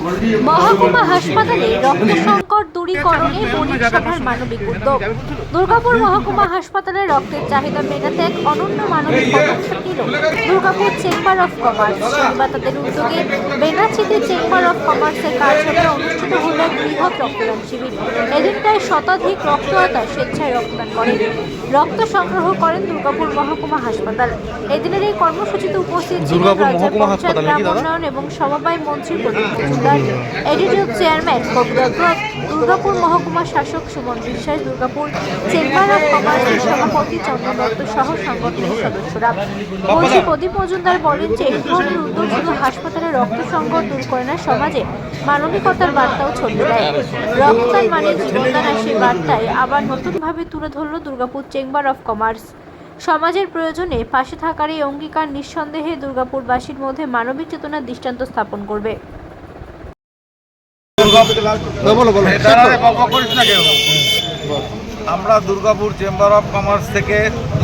মহকুমা হাসপাতালে রক্ত সংকট দূরীকরণে সভার মানবিক উদ্যোগ। দুর্গাপুর মহকুমা হাসপাতালে রক্তের চাহিদা মেটাতে এক অনন্য মানবিক পদক্ষেপ দুর্গাপুর চেম্বার অফ কমার্স তাদের উদ্যোগে বেনাচিতে চেম্বার অফ কমার্সের কার্যালয়ে অনুষ্ঠিত হল বৃহৎ রক্তদান শিবির। এদিন প্রায় শতাধিক রক্তদাতা স্বেচ্ছায় রক্তদান করেন। রক্ত সংগ্রহ করেন দুর্গাপুর মহকুমা হাসপাতাল। এদিনের এই কর্মসূচিতে উপস্থিত ছিলেন রাজ্যের পঞ্চায়েত গ্রাম উন্নয়ন এবং সমবায় মন্ত্রী প্রদীপ মজুমদার এডিটিভ চেয়ারম্যান ফখরুল দুর্গাপুর মহকুমা শাসক সুমন বিশ্বাস দুর্গাপুর চেম্বার অফ কমার্সের সভাপতি চন্দন দত্ত সহ সংগঠনের সদস্যরা। মন্ত্রী প্রদীপ মজুমদার বলেন যে এই ধরনের উদ্যোগ শুধু হাসপাতালে রক্ত সংকট দূর করে না সমাজে। মানবিকতার বার্তাও ছড়িয়ে দেয়। রক্তদান মানে জীবনদান আর সেই বার্তায় আবার নতুনভাবে তুলে ধরল দুর্গাপুর চেম্বার অফ কমার্স। সমাজের প্রয়োজনে পাশে থাকার এই অঙ্গীকার নিঃসন্দেহে দুর্গাপুরবাসীর মধ্যে মানবিক চেতনার দৃষ্টান্ত স্থাপন করবে। কেউ আমরা দুর্গাপুর চেম্বার অফ কমার্স থেকে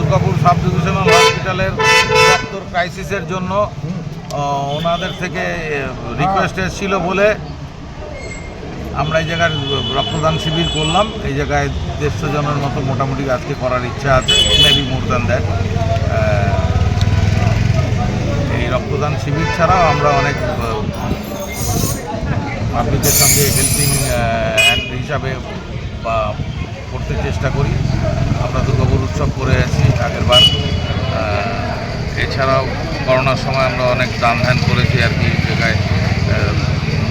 দুর্গাপুর সাব ডিভিশনাল হসপিটালের রক্তর ক্রাইসিসের জন্য ওনাদের থেকে রিকোয়েস্ট এসেছিল বলে আমরা এই জায়গায় রক্তদান শিবির করলাম। এই জায়গায় দেড়শো জনের মতো মোটামুটি আজকে করার ইচ্ছা আছে মেবি মোর দ্যান দ্যাট এই রক্তদান শিবির ছাড়াও আমরা অনেক পাবলিকের সঙ্গে হেল্পিং হ্যান্ড হিসাবে বা করতে চেষ্টা করি। আমরা দুর্গাপুর উৎসব করে আছি আগের বার। এছাড়াও করোনার সময় আমরা অনেক দান ধ্যান করেছি আর কি জায়গায়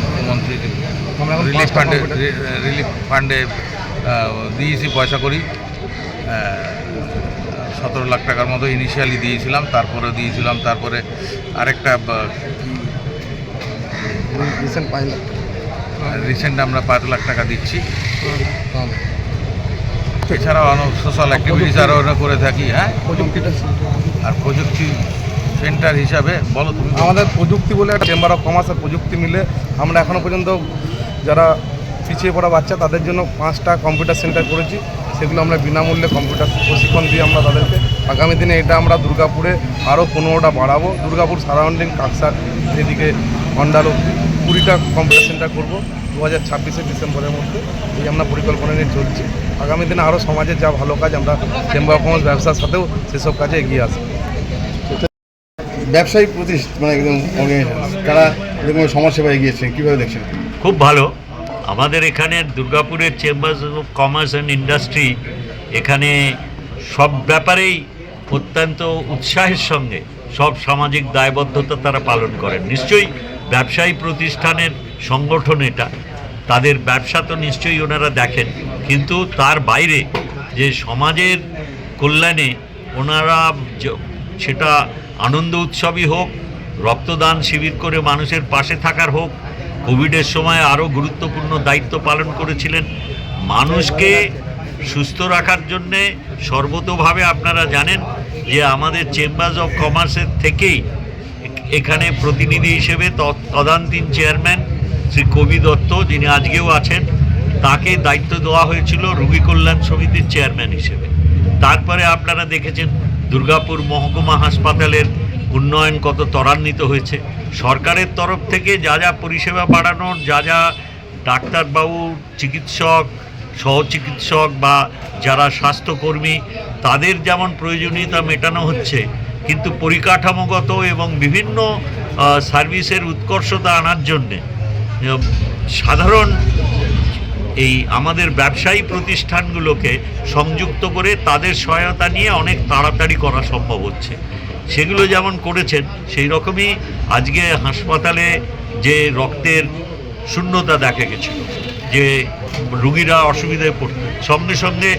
মুখ্যমন্ত্রী রিলিফ ফান্ডে রিলিফ ফান্ডে দিয়েছি পয়সা করি। সতেরো লাখ টাকার মতো ইনিশিয়ালি দিয়েছিলাম তারপরে দিয়েছিলাম তারপরে আরেকটা রিসেন্ট আমরা পাঁচ লাখ টাকা দিচ্ছি। এছাড়াও অনেক সোশ্যাল অ্যাক্টিভিটিস আরও করে থাকি হ্যাঁ? প্রযুক্তিটা আর প্রযুক্তি সেন্টার হিসাবে বলো তুমি। আমাদের প্রযুক্তি বলে একটা চেম্বার অফ কমার্স আর প্রযুক্তি মিলে আমরা এখনও পর্যন্ত যারা পিছিয়ে পড়া বাচ্চা তাদের জন্য পাঁচটা কম্পিউটার সেন্টার করেছি। সেগুলো আমরা বিনামূল্যে কম্পিউটার প্রশিক্ষণ দিয়ে আমরা তাদেরকে। আগামী দিনে এটা আমরা দুর্গাপুরে আরও পনেরোটা বাড়াবো। দুর্গাপুর সারাউন্ডিং কাকসার এদিকে অব্দি কুড়িটা কম্পিউটার সেন্টার করব। দু হাজার ছাব্বিশে ডিসেম্বরের মধ্যে এই আমরা পরিকল্পনা নিয়ে চলছি। আগামী দিনে আরও সমাজের যা ভালো কাজ আমরা চেম্বার অফ কমার্স ব্যবসার সাথেও সেসব কাজে এগিয়ে আসব। ব্যবসায়িক প্রতিষ্ঠান মানে একদম তারা এরকম সমাজসেবা এগিয়েছেন কীভাবে দেখছেন? খুব ভালো। আমাদের এখানে দুর্গাপুরের chambers of commerce and industry এখানে সব ব্যাপারেই অত্যন্ত উৎসাহের সঙ্গে সব সামাজিক দায়বদ্ধতা তারা পালন করেন। নিশ্চয়ই ব্যবসায়ী প্রতিষ্ঠানের সংগঠন এটা, তাদের ব্যবসা তো নিশ্চয়ই ওনারা দেখেন। কিন্তু তার বাইরে যে সমাজের কল্যাণে ওনারা সেটা আনন্দ উৎসবই হোক, রক্তদান শিবির করে মানুষের পাশে থাকার হোক, কোভিডের সময় আরও গুরুত্বপূর্ণ দায়িত্ব পালন করেছিলেন। মানুষকে সুস্থ রাখার জন্যে সর্বতোভাবে আপনারা জানেন যে আমাদের চেম্বার্স অফ কমার্সের থেকেই এখানে প্রতিনিধি হিসেবে তদান্তিন চেয়ারম্যান শ্রী কবি দত্ত যিনি আজকেও আছেন, তাকে দায়িত্ব দেওয়া হয়েছিল রুগী কল্যাণ সমিতির চেয়ারম্যান হিসেবে। তারপরে আপনারা দেখেছেন দুর্গাপুর মহকুমা হাসপাতালের উন্নয়ন কত ত্বরান্বিত হয়েছে। সরকারের তরফ থেকে যা যা পরিষেবা বাড়ানোর, যা যা ডাক্তারবাবু, চিকিৎসক, সহচিকিৎসক বা যারা স্বাস্থ্যকর্মী, তাদের যেমন প্রয়োজনীয়তা মেটানো হচ্ছে, কিন্তু পরিকাঠামোগত এবং বিভিন্ন সার্ভিসের উৎকর্ষতা আনার জন্যে সাধারণ এই আমাদের ব্যবসায়ী প্রতিষ্ঠানগুলোকে সংযুক্ত করে তাদের সহায়তা নিয়ে অনেক তাড়াতাড়ি করা সম্ভব হচ্ছে। সেগুলো যেমন করেছেন, সেই রকমই আজকে হাসপাতালে যে রক্তের শূন্যতা দেখা গেছিল। যে রুগীরা অসুবিধায় পড়তেন সঙ্গে সঙ্গে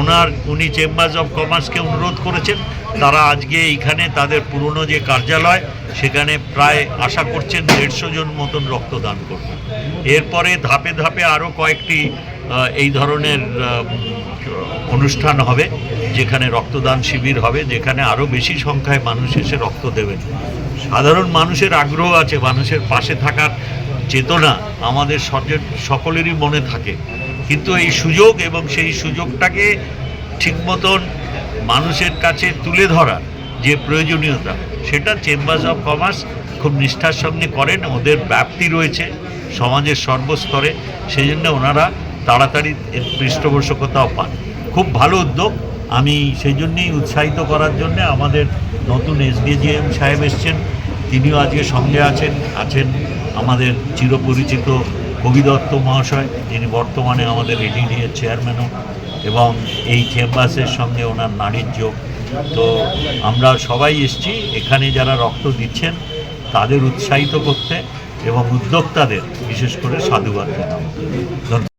ওনার, উনি চেম্বার্স অফ কমার্সকে অনুরোধ করেছেন। তারা আজকে এইখানে তাদের পুরনো যে কার্যালয়, সেখানে প্রায় আশা করছেন দেড়শো জন মতন রক্তদান করবেন এরপরে ধাপে ধাপে আরও কয়েকটি এই ধরনের অনুষ্ঠান হবে, যেখানে রক্তদান শিবির হবে, যেখানে আরও বেশি সংখ্যায় মানুষ এসে রক্ত দেবেন। সাধারণ মানুষের আগ্রহ আছে, মানুষের পাশে থাকার। চেতনা আমাদের সকলেরই মনে থাকে। কিন্তু এই সুযোগ এবং সেই সুযোগটাকে ঠিক মতন মানুষের কাছে তুলে ধরার যে প্রয়োজনীয়তা, সেটা চেম্বার্স অফ কমার্স খুব নিষ্ঠার সঙ্গে করেন। ওদের ব্যাপ্তি রয়েছে সমাজের সর্বস্তরে। সেই জন্য ওনারা তাড়াতাড়ি এর পৃষ্ঠপোষকতাও পান। খুব ভালো উদ্যোগ। আমি সেই জন্যেই উৎসাহিত করার জন্য আমাদের নতুন এস এসডিজিএম সাহেব এসছেন। তিনিও আজকে সঙ্গে আছেন আছেন আমাদের চিরপরিচিত কবি দত্ত মহাশয়, যিনি বর্তমানে আমাদের এডিডিএর চেয়ারম্যানও এবং এই চেম্বাসের সঙ্গে ওনার নারীর যোগ। তো আমরা সবাই এসছি, এখানে যারা রক্ত দিচ্ছেন, তাদের উৎসাহিত করতে এবং উদ্যোক্তাদের বিশেষ করে সাধুবাদ ধন্যবাদ।